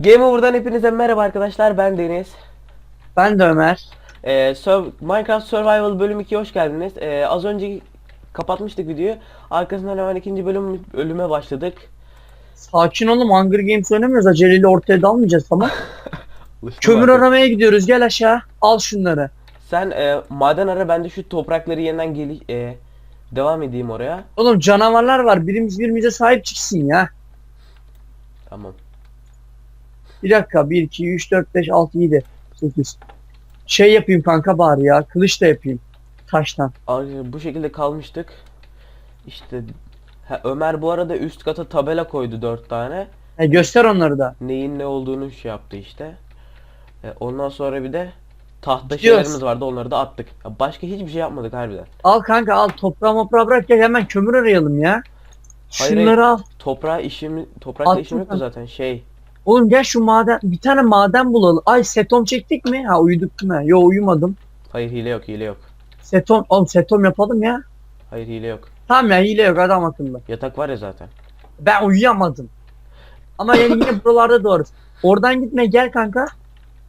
Game Over'dan hepinize merhaba arkadaşlar ben Deniz. Ben de Ömer. Ee, Sur- Minecraft Survival bölüm 2'ye hoş geldiniz. Ee, az önce kapatmıştık videoyu. Arkasından hemen ikinci bölüm bölüme başladık. Sakin olun Hunger Games oynamıyoruz. Aceleyle ortaya dalmayacağız tamam. Kömür artık. aramaya gidiyoruz. Gel aşağı. Al şunları. Sen e, maden ara ben de şu toprakları yeniden geli e, devam edeyim oraya. Oğlum canavarlar var. Birimiz birimize sahip çıksın ya. Tamam. Bir dakika. 1, 2, 3, 4, 5, 6, 7, 8. Şey yapayım kanka bari ya. Kılıç da yapayım. Taştan. Ar- Bu şekilde kalmıştık. İşte ha, Ömer bu arada üst kata tabela koydu dört tane. E, göster onları da. neyin ne olduğunu şey yaptı işte. E, ondan sonra bir de tahta Gidiyoruz. şeylerimiz vardı onları da attık. Ya başka hiçbir şey yapmadık harbiden. Al kanka al. Toprağı moprağı bırak gel hemen kömür arayalım ya. Hayır, Şunları al. Toprağa işim toprakla Attım işim yoktu ben. zaten şey. Oğlum gel şu maden. Bir tane maden bulalım. Ay setom çektik mi? Ha uyuduk mu? Yo uyumadım. Hayır hile yok hile yok. Setom. Oğlum setom yapalım ya. Hayır hile yok. Tamam ya hile yok adam akıllı. Yatak var ya zaten. Ben uyuyamadım. Ama yani yine buralarda doğru. Oradan gitme gel kanka.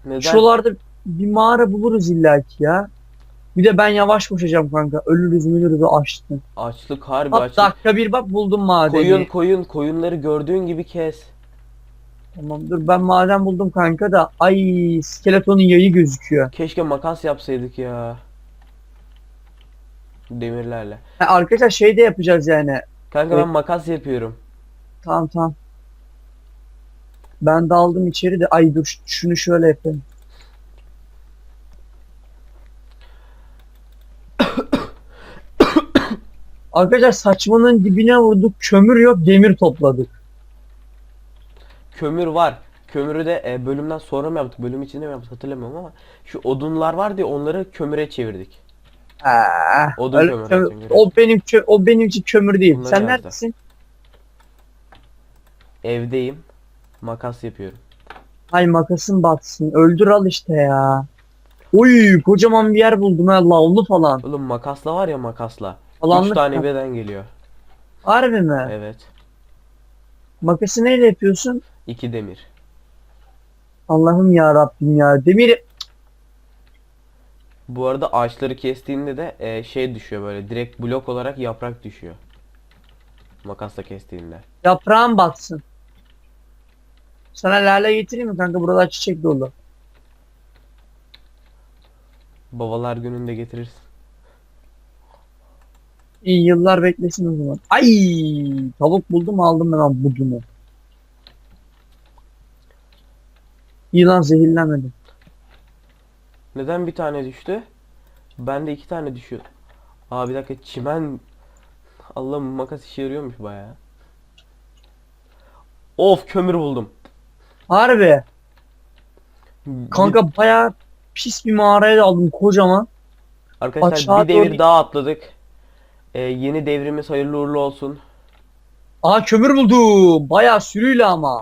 Neden? Şuralarda bir mağara buluruz illaki ya. Bir de ben yavaş koşacağım kanka. Ölürüz ölürüz açtın. Açlık harbi Bak açlık. dakika bir bak buldum madeni. Koyun koyun koyunları gördüğün gibi kes. Tamam dur ben maden buldum kanka da. Ay skeletonun yayı gözüküyor. Keşke makas yapsaydık ya. Demirlerle. Ha, arkadaşlar şey de yapacağız yani. Kanka Evet. ben makas yapıyorum. Tamam tamam. Ben daldım içeri de. Ay dur ş- şunu şöyle yapayım. Arkadaşlar saçmanın dibine vurduk. Kömür yok. Demir topladık. Kömür var. Kömürü de e, bölümden sonra mı yaptık? Bölüm içinde mi yaptık hatırlamıyorum ama şu odunlar var diye onları kömüre çevirdik. Ha, Odun öyle kömürü kömür- çünkü. o benim kö- o benim için kömür değil. Bunları Sen yazdı. neredesin? Evdeyim. Makas yapıyorum. Ay makasın batsın. Öldür al işte ya. Oy kocaman bir yer buldum ha lavlu falan. Oğlum makasla var ya makasla. Falanlık 3 tane mı? birden geliyor. Harbi mi? Evet. Makası neyle yapıyorsun? 2 demir. Allah'ım ya Rabbim ya. Demir Bu arada ağaçları kestiğinde de e, şey düşüyor böyle direkt blok olarak yaprak düşüyor. Makasla kestiğinde. yaprağın batsın. Sana lale getireyim mi kanka? Buralar çiçek dolu. Babalar gününde getirirsin. İyi yıllar beklesin o zaman. Ay tavuk buldum aldım ben budunu. Yılan zehirlenmedi. Neden bir tane düştü? Bende iki tane düşüyor. Aa bir dakika çimen Allah'ım makas işe yarıyormuş bayağı. Of kömür buldum. Harbi. Kanka baya pis bir mağaraya daldım kocaman. arkadaşlar aşağı bir devir doğru- daha atladık. Ee, yeni devrimiz hayırlı uğurlu olsun. Aa kömür buldum. Baya sürüyle ama.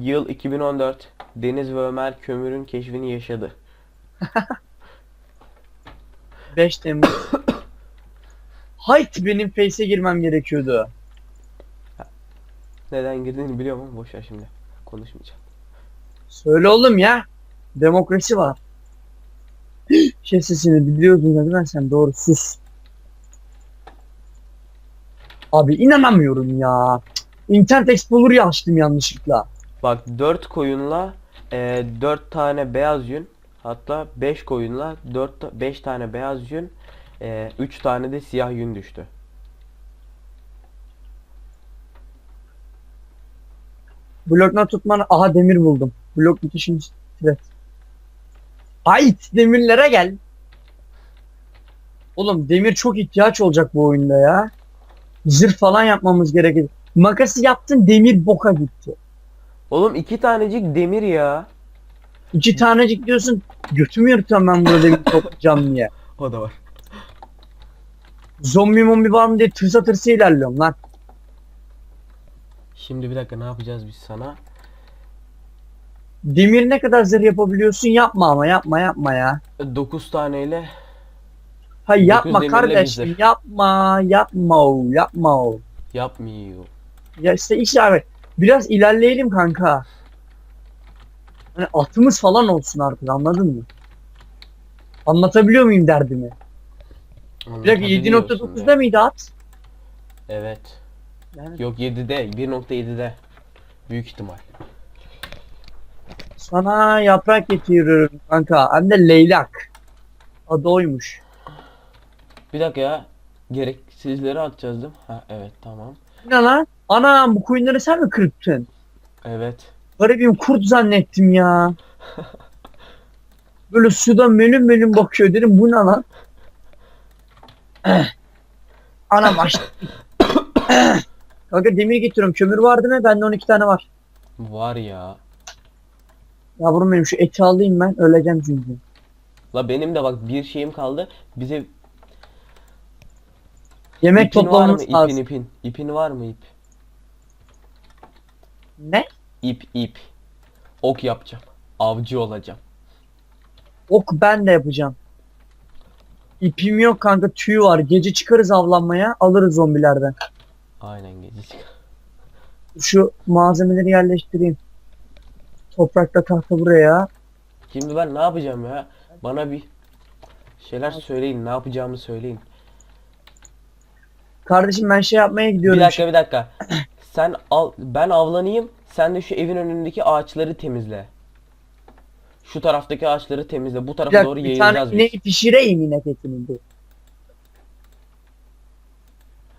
Yıl 2014. Deniz ve Ömer kömürün keşfini yaşadı. 5 Temmuz. Hayt benim face'e girmem gerekiyordu. Neden girdiğini biliyorum ama boş ver şimdi. Konuşmayacağım. Söyle oğlum ya. Demokrasi var. şey sesini biliyordun mi sen? Doğru sus. Abi inanamıyorum ya. Internet Explorer açtım yanlışlıkla. Bak 4 koyunla 4 tane beyaz yün hatta 5 koyunla 4 5 tane beyaz yün 3 tane de siyah yün düştü. Blokla tutmanı... Aha demir buldum. Blok bitişim evet. Hayt demirlere gel. Oğlum demir çok ihtiyaç olacak bu oyunda ya. Zırh falan yapmamız gerekir. Makası yaptın demir boka gitti. Oğlum iki tanecik demir ya. İki tanecik diyorsun. Götümü yırtıyorum ben burada demir toplayacağım diye. O da var. Zombi mombi var mı diye tırsa tırsa ilerliyorum lan. Şimdi bir dakika ne yapacağız biz sana? Demir ne kadar zırh yapabiliyorsun yapma ama yapma yapma ya. 9 taneyle Hay yapma demirle kardeşim zırh. yapma yapma o yapma o. yapmıyor. Ya işte işte abi biraz ilerleyelim kanka. Hani atımız falan olsun artık anladın mı? Anlatabiliyor muyum derdimi? Bir dakika Anlatabiliyorsun 7.9'da ya. mıydı at? Evet. Yani Yok 7'de 1.7'de. Büyük ihtimal. sana yaprak getiriyorum kanka. Hem de leylak. Adı oymuş. Bir dakika ya. Gereksizleri atacağız değil mi? Ha evet tamam. Ne lan? Anam bu koyunları sen mi kırptın? Evet. Garibim kurt zannettim ya. Böyle suda mölüm mölüm bakıyor dedim bu ne lan? Anam açtı. Kanka demir getiriyorum. Kömür var değil mi? Bende 12 tane var. Var ya. Yavrum benim şu eti alayım ben. Öleceğim çünkü. La benim de bak bir şeyim kaldı. Bize Yemek ipin var mı? toplamamız İpin lazım. ipin. İpin var mı ip? Ne? İp ip. Ok yapacağım. Avcı olacağım. Ok ben de yapacağım. İpim yok kanka tüy var. Gece çıkarız avlanmaya alırız zombilerden. Aynen gece çık. Şu malzemeleri yerleştireyim. Toprakta tahta buraya. Şimdi ben ne yapacağım ya? Bana bir şeyler söyleyin. Ne yapacağımı söyleyin. Kardeşim ben şey yapmaya Bir gidiyorum. dakika bir dakika. Sen al ben avlanayım. Sen de şu evin önündeki ağaçları temizle. Şu taraftaki ağaçları temizle. Bu tarafa doğru bir tane yayılacağız ineği biz. pişireyim inek etini.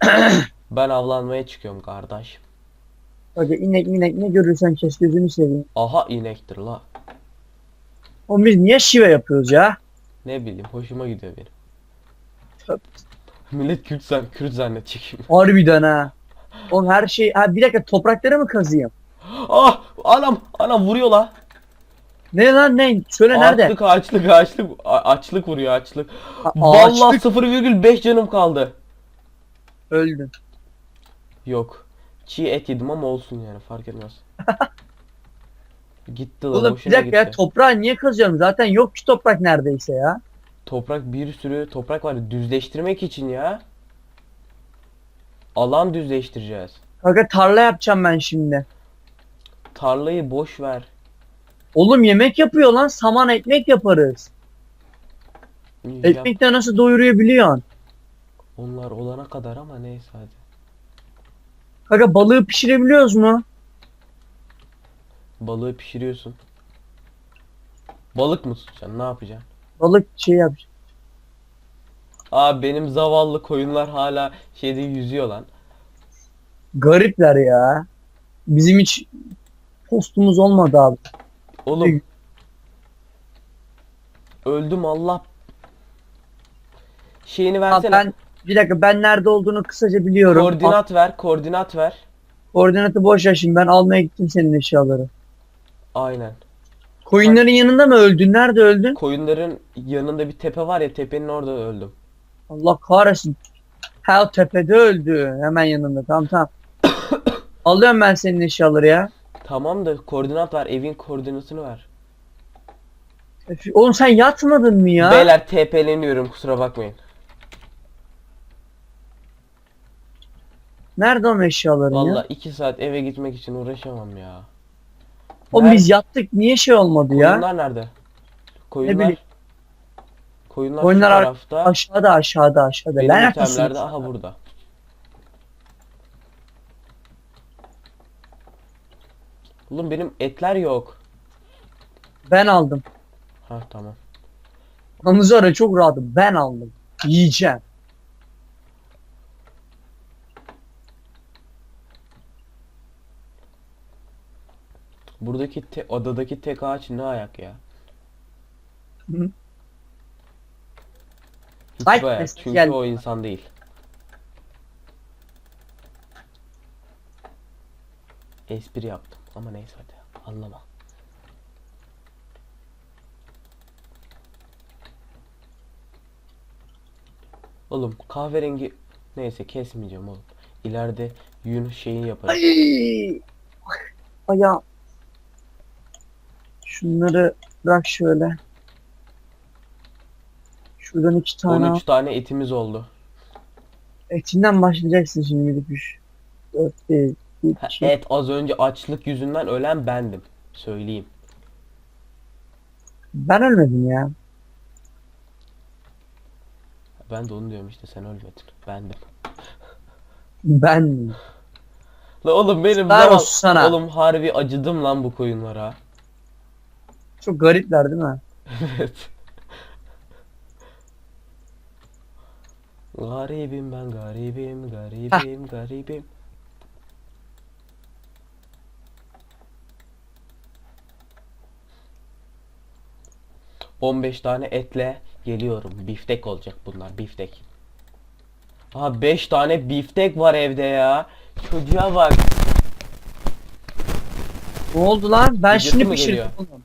Ben avlanmaya çıkıyorum kardeş. Bak inek inek ne görürsen kes gözünü seveyim. Aha inektir la. Oğlum biz niye şive yapıyoruz ya? Ne bileyim hoşuma gidiyor benim. Millet Kürt, zan Kürt zannedecek. Harbiden ha. Oğlum her şey... Ha bir dakika toprakları mı kazıyım? ah anam anam vuruyor la. Ne lan ne? Söyle nerede? Açlık açlık açlık A- açlık vuruyor açlık. Vallahi ağaçlık 0,5 canım kaldı. öldün. Yok. Çiğ et yedim ama olsun yani fark etmez. gitti lan Oğlum bir hoşuna dakika ya gitti. toprağı niye kazıyorum? Zaten yok ki toprak neredeyse ya. Toprak bir sürü toprak var düzleştirmek için ya. Alan düzleştireceğiz. Kanka tarla yapacağım ben şimdi. Tarlayı boş ver. Oğlum yemek yapıyor lan. Saman ekmek yaparız. Yap- Ekmekten nasıl doyuruyor biliyorsun. Onlar olana kadar ama neyse hadi. Kanka balığı pişirebiliyoruz mu? Balığı pişiriyorsun. Balık mı tutacaksın? Ne yapacaksın? Balık şey yap. Aa benim zavallı koyunlar hala şeyde yüzüyor lan. Garipler ya. Bizim hiç postumuz olmadı abi. Oğlum. Öldüm Allah. Şeyini versene. ben bir dakika ben nerede olduğunu kısaca biliyorum. koordinat ver, koordinat ver. Koordinatı boş ver şimdi ben almaya gittim senin eşyaları. Aynen. Koyunların yanında mı öldün? Nerede öldün? Koyunların yanında bir tepe var ya tepenin orada öldüm. Allah kahretsin. Ha tepede öldü. Hemen yanında. Tamam tamam. Alıyorum ben senin eşyaları ya. Tamam da koordinat ver, evin koordinatını ver. Oğlum sen yatmadın mı ya? Beyler TP'leniyorum kusura bakmayın. Nerede o eşyaların ya? Vallahi 2 saat eve gitmek için uğraşamam ya. Oğlum Nerede? biz yattık. Niye şey olmadı ya? Koyunlar nerede? Koyunlar. bileyim. Koyunlar, Koyunlar şu ar- tarafta. Aşağıda aşağıda aşağıda. benim Lanet olsun. itemler de aha burada. Oğlum benim etler yok. Ben aldım. Ha tamam. Anınızı ara çok rahatım. Ben aldım. Yiyeceğim. Buradaki te- adadaki tek ağaç ne ayak ya? Hı. Ayak. mesaj Çünkü geldi. o insan değil. Espri yaptım ama neyse hadi anlama. Oğlum kahverengi neyse kesmeyeceğim oğlum. İleride yün şeyi yaparım. Ay! Ayağım. Şunları bırak şöyle. Şuradan iki tane al. 13 tane etimiz oldu. Etinden başlayacaksın şimdi gidip üç. Dört değil. diye Ha, bir et az önce açlık yüzünden ölen bendim. Söyleyeyim. Ben ölmedim ya. Ben de onu diyorum işte sen ölmedin. Bendim. Ben. La oğlum benim zaman- olsun sana. Oğlum harbi acıdım lan bu koyunlara. Çok garipler değil mi? Evet. Garibim ben garibim garibim garibim. ...15 tane etle geliyorum. Biftek olacak bunlar biftek. Aha 5 tane biftek var evde ya. Çocuğa bak. Ne oldu lan? Ben Videosu şimdi mu pişirdim geliyor? oğlum.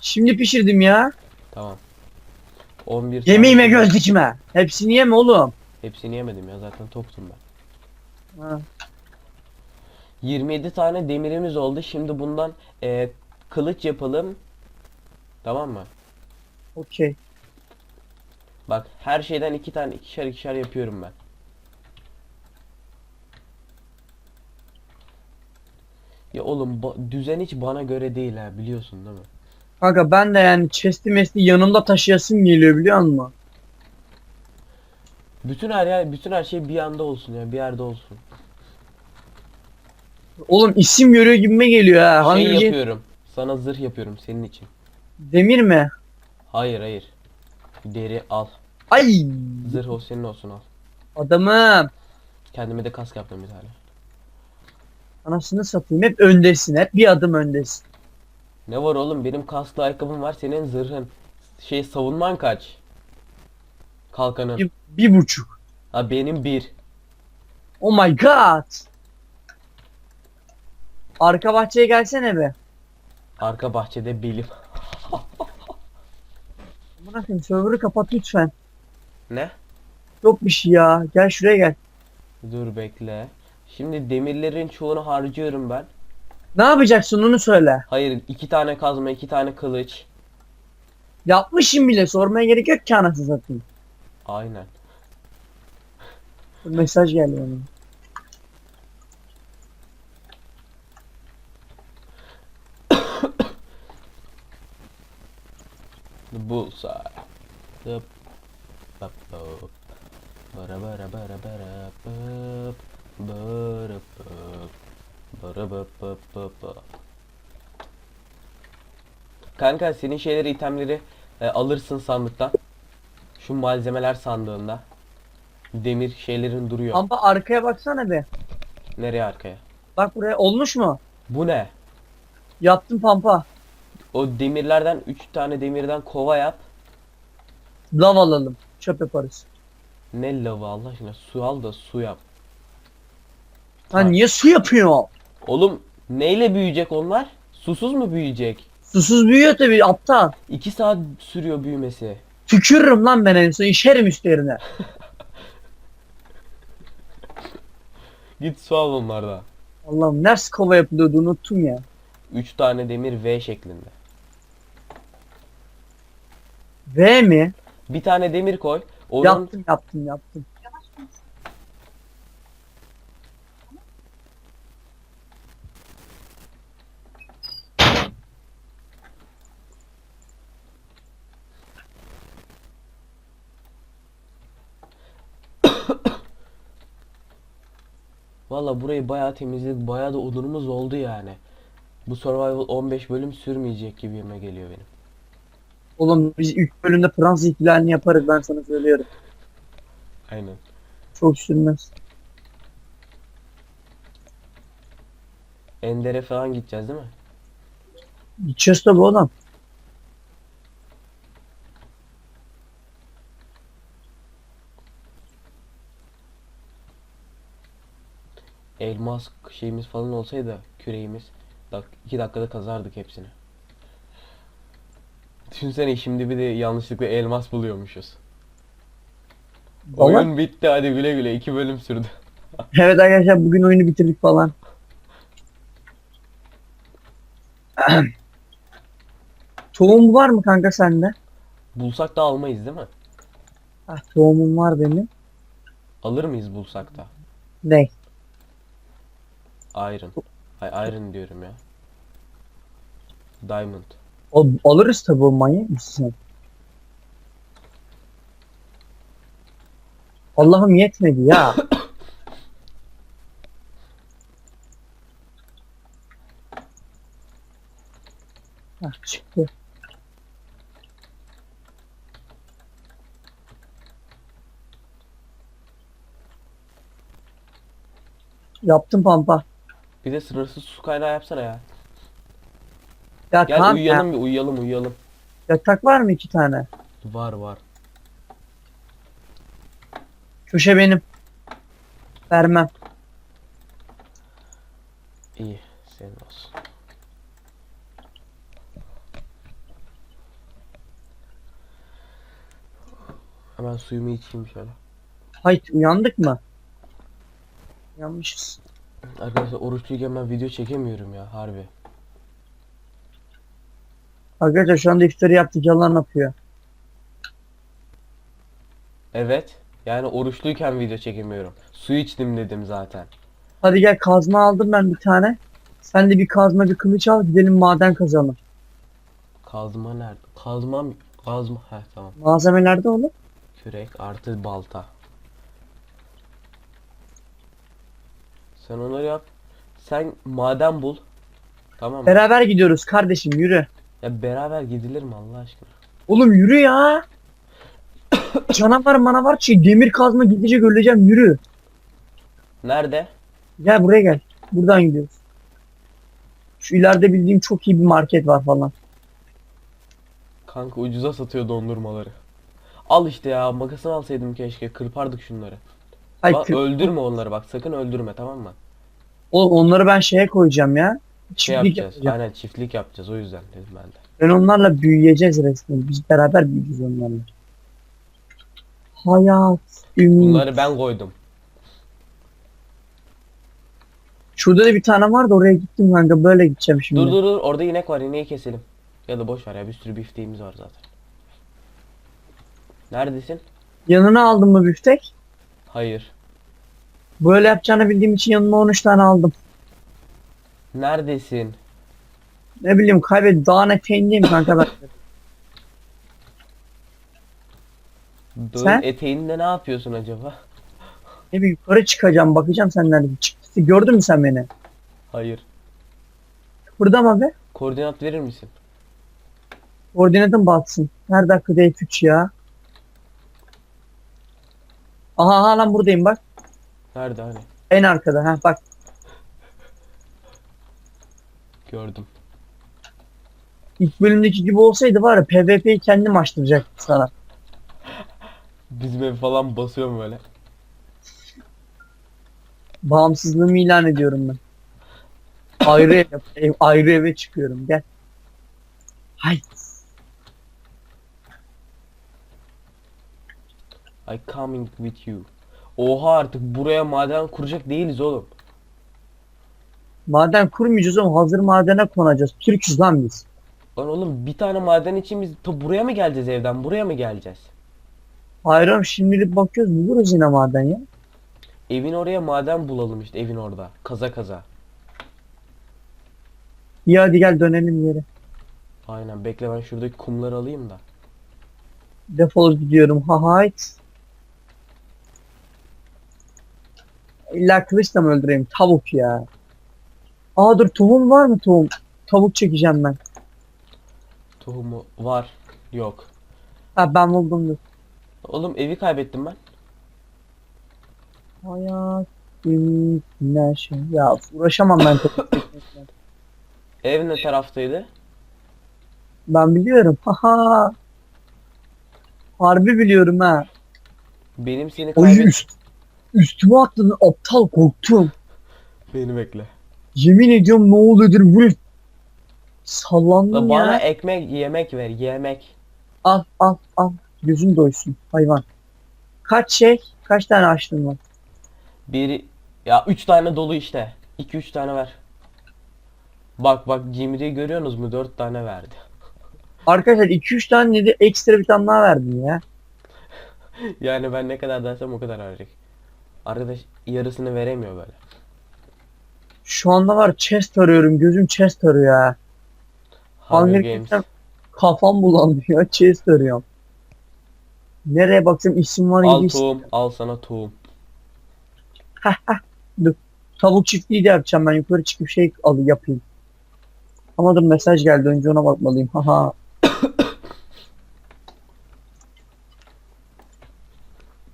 Şimdi pişirdim ya. Tamam. 11 tane- Yemeğime göz dikme. Hepsini yeme oğlum. Hepsini yemedim ya zaten toktum ben. Ha. 27 tane demirimiz oldu. Şimdi bundan e, kılıç yapalım. Tamam mı? Okey. Bak her şeyden iki tane ikişer ikişer yapıyorum ben. Ya oğlum ba- düzen hiç bana göre değil ha biliyorsun değil mi? Kanka ben de yani chest'i mesti yanımda taşıyasım geliyor biliyor musun? Bütün her yer, bütün her şey bir anda olsun ya bir yerde olsun. Oğlum isim görüyor gibime geliyor ha. Şey Hangi şey? yapıyorum. Sana zırh yapıyorum senin için. Demir mi? Hayır hayır. Deri al. Ay Zırh o senin olsun al. adamım. Kendime de kask yaptım bir tane. Anasını satayım. Hep öndesin. Hep bir adım öndesin. Ne var oğlum benim kasklı ayakkabım var senin zırhın. Şey savunman kaç? Kalkanın. Bir, bir buçuk. Ha benim bir. Oh my god. Arka bahçeye gelsene be. Arka bahçede belim. Bırakın server'ı kapat lütfen. Ne? Yok bir şey ya. Gel şuraya gel. Dur bekle. Şimdi demirlerin çoğunu harcıyorum ben. Ne yapacaksın onu söyle. Hayır iki tane kazma iki tane kılıç. Yapmışım bile sormaya gerek yok ki anasını satayım. Aynen. Mesaj geldi bana. The bullseye. Dıp. Bap bap. Bara bara bara bara bap. Bara bap. Kanka senin şeyleri itemleri e, alırsın sandıktan. Şu malzemeler sandığında. Demir şeylerin duruyor. Ama arkaya baksana be. Nereye arkaya? Bak buraya olmuş mu? Bu ne? Yaptım pampa. O demirlerden 3 tane demirden kova yap. Lav alalım. Çöp yaparız. Ne lavı Allah aşkına su al da su yap. Ha Ha. niye su yapıyor? Oğlum neyle büyüyecek onlar? Susuz mu büyüyecek? Susuz büyüyor tabii aptal. 2 saat sürüyor büyümesi. Tükürürüm lan ben en son işerim üstlerine. Git su al onlardan. Allah'ım nasıl kova yapılıyordu unuttum ya. 3 tane demir V şeklinde. V mi? Bir tane demir koy. Onun Yaptım yaptım yaptım. Valla burayı bayağı temizledik. Bayağı da odunumuz oldu yani. Bu survival 15 bölüm sürmeyecek gibime geliyor benim. Oğlum biz ilk bölümde Fransız ihtilalini yaparız ben sana söylüyorum. Aynen. Çok sürmez. Ender'e falan gideceğiz değil mi? Gideceğiz tabi oğlum. Elmas şeyimiz falan olsaydı küreğimiz. Dak 2 dakikada kazardık hepsini. Düşünsene şimdi bir de yanlışlıkla elmas buluyormuşuz. Valla. Oyun bitti hadi güle güle 2 bölüm sürdü. Evet arkadaşlar bugün oyunu bitirdik falan. Tohum var mı kanka sende? Bulsak da almayız değil mi? Ah, tohumum var benim. Alır mıyız bulsak da? Ne? Iron. Ay iron diyorum ya. Diamond. Al- alırız tabi o manyak mısın sen? Allah'ım yetmedi ya. Hah, çıktı. Yaptım pampa. Bir de sınırsız su kaynağı yapsana ya. Ya Gel tamam ya. uyuyalım bir uyuyalım uyuyalım. Yatak var mı iki tane? Var var. Köşe benim. Vermem. İyi. Senin olsun. Hemen suyumu içeyim şöyle. Hayt uyandık mı? Uyanmışız. Arkadaşlar oruçluyken ben video çekemiyorum ya harbi. Arkadaşlar şu anda iftari yaptık yalan yapıyor. Evet. Yani oruçluyken video çekemiyorum. Su içtim dedim zaten. Hadi gel kazma aldım ben bir tane. Sen de bir kazma bir kılıç al gidelim maden kazalım. Kazma nerede? Kazma mı? Kazma. Heh tamam. Malzemelerde olur. Kürek artı balta. Sen onları yap. Sen maden bul. Tamam mı? Beraber gidiyoruz kardeşim yürü. Ya beraber gidilir mi Allah aşkına? Oğlum yürü ya. Canavar manavar şey demir kazma gidecek öleceğim yürü. Nerede? Gel buraya gel. Buradan gidiyoruz. Şu ileride bildiğim çok iyi bir market var falan. Kanka ucuza satıyor dondurmaları. Al işte ya makasını alsaydım keşke kırpardık şunları. Ay, Bak kü- öldürme onları bak sakın öldürme tamam mı? Oğlum onları ben şeye koyacağım ya. Şey Çiftlik yapacağız. yapacağım. Aynen çiftlik yapacağız o yüzden dedim ben de. Ben onlarla büyüyeceğiz resmen. Biz beraber büyüyeceğiz onlarla. Hayat, ümit. Bunları ben koydum. Şurada da bir tane var da oraya gittim kanka. Böyle gideceğim şimdi. Dur dur dur orada inek var ineği keselim. Ya da boş ver ya bir sürü bifteğimiz var zaten. Neredesin? Yanına aldın mı büftek? Hayır. Böyle yapacağını bildiğim için yanıma 13 tane aldım. Neredesin? Ne bileyim kaybet dağın eteğindeyim kanka ben. Dağın Sen? eteğinde ne yapıyorsun acaba? Ne bileyim yukarı çıkacağım bakacağım sen nerede çıktı. Gördün mü sen beni? Hayır. Burada mı be? Koordinat verir misin? Koordinatın batsın. Her dakika F3 ya. Aha, aha lan buradayım bak. Nerede hani? En arkada. Ha bak. Gördüm. İlk bölümdeki gibi olsaydı var ya PvP'yi kendim açtıracaktım sana. Bizim ev falan basıyorum böyle. Bağımsızlığımı ilan ediyorum ben. Ayrı ev, ev- ayrı eve çıkıyorum. Gel. Hay. I coming with you. Oha artık buraya maden kuracak değiliz oğlum. Maden kurmayacağız oğlum. Hazır madene konacağız. Türküz lan biz. Lan oğlum bir tane maden için biz ta buraya mı geleceğiz evden? Buraya mı geleceğiz? Hayır oğlum şimdilik bakıyoruz. Buluruz yine maden ya. Evin oraya maden bulalım işte evin orada. Kaza kaza. İyi hadi gel dönelim yere. Aynen bekle ben şuradaki kumları alayım da. Defol gidiyorum. Ha hayt. İlla kılıçla mı öldüreyim? Tavuk ya. Aa dur tohum var mı tohum? Tavuk çekeceğim ben. Tohumu var. Yok. Ha ben buldum dur. Oğlum evi kaybettim ben. Hayat, neşe. Ya uğraşamam ben. Ev ne taraftaydı? Ben biliyorum. Haha. Harbi biliyorum ha. Benim seni Oy kaybet... üst, üstüme atladın aptal korktum. Beni bekle. Yemin ediyorum ne oluyordur bu. La Sallandım bana ya. ekmek yemek ver yemek. Al al al. Gözün doysun hayvan. Kaç şey? Kaç tane açtın var? Biri ya 3 tane dolu işte. 2 3 tane ver. Bak bak Cimri'yi görüyorsunuz mu? 4 tane verdi. Arkadaşlar 2-3 tane dedi ekstra bir tane daha verdim ya. yani ben ne kadar dersem o kadar verecek. Arkadaş yarısını veremiyor böyle. Şu anda var chest arıyorum. Gözüm chest arıyor ya. Hunger Games. Kafam bulandı ya. Chest arıyorum. Nereye baksam isim var Al tohum, al sana tohum. Tavuk çiftliği de yapacağım ben. Yukarı çıkıp şey al yapayım. Ama dur mesaj geldi. Önce ona bakmalıyım. Haha.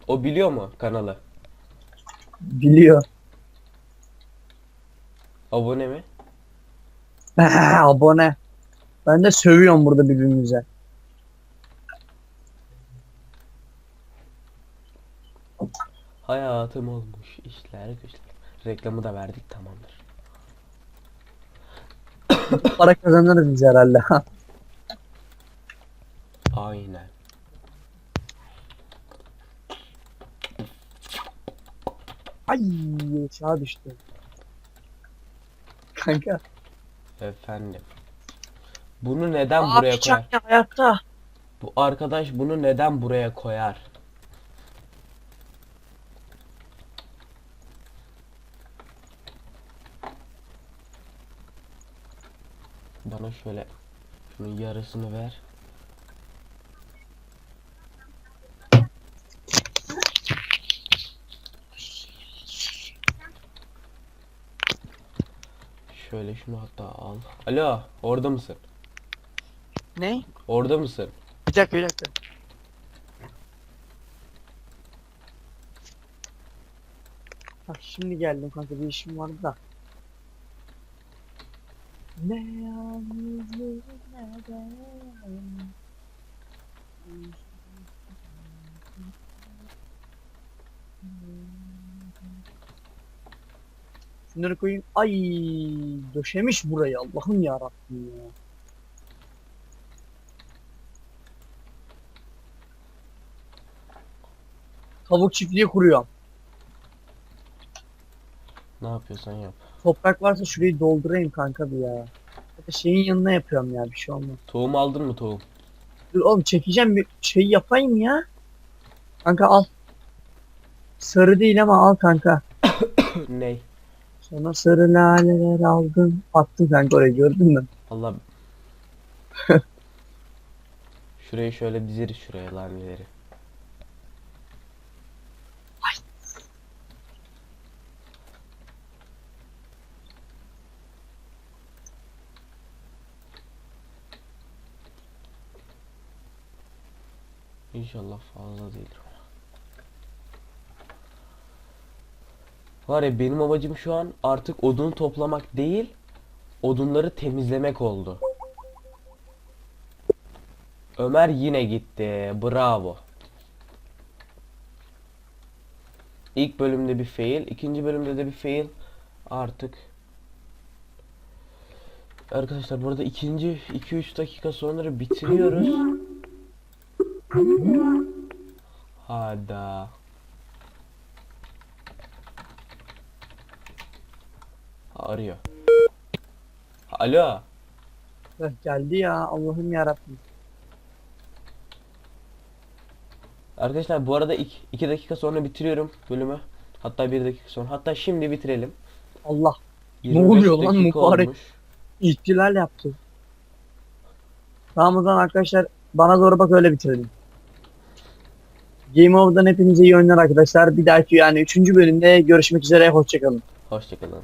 O biliyor mu kanalı? Biliyor. Abone mi? Abone. Ben de sövüyorum burada birbirimize. Hayatım olmuş işler güçler. Reklamı da verdik tamamdır. Para kazanırız biz herhalde. Aynen. Ay aşağı düştü. Kanka. Efendim. Bunu neden Aa, buraya koyar? ne hayatta? Bu arkadaş bunu neden buraya koyar? Bana şöyle şunun yarısını ver. Şöyle şunu hatta al. Alo, orada mısın? Ne? Orada mısın? Bir dakika bir dakika. Bak şimdi geldim kanka bir işim vardı da. Ne yalnızlık ne de Şunları koyayım. Ay döşemiş burayı Allah'ım ya Rabbim ya. Tavuk çiftliği kuruyorum. Ne yapıyorsan yap. Toprak varsa şurayı doldurayım kanka bir ya. Da şeyin yanına yapıyorum ya bir şey olmaz. Tohum aldın mı tohum? Dur oğlum çekeceğim bir şey yapayım ya. Kanka al. Sarı değil ama al kanka. Ney? Sonra sarı laleler aldın. Attın kanka oraya gördün mü? Allah. Şurayı şöyle dizeriz şuraya laneleri. İnşallah fazla değildir. Var ya benim amacım şu an artık odun toplamak değil, odunları temizlemek oldu. Ömer yine gitti. Bravo. İlk bölümde bir fail, ikinci bölümde de bir fail. Artık Arkadaşlar burada ikinci 2-3 dakika sonra bitiriyoruz. Hada. Arıyor. Alo. Heh, geldi ya Allah'ım yarabbim. Arkadaşlar bu arada 2 dakika sonra bitiriyorum bölümü. Hatta 1 dakika sonra. Hatta şimdi bitirelim. Allah 25 oluyor lan mübarek? olmuş. ihtilal yaptı. Tamam o zaman arkadaşlar bana doğru bak öyle bitirelim. Game Over'dan hepinize iyi oyunlar arkadaşlar. Bir dahaki yani 3. bölümde görüşmek üzere. Hoşçakalın. Hoşçakalın.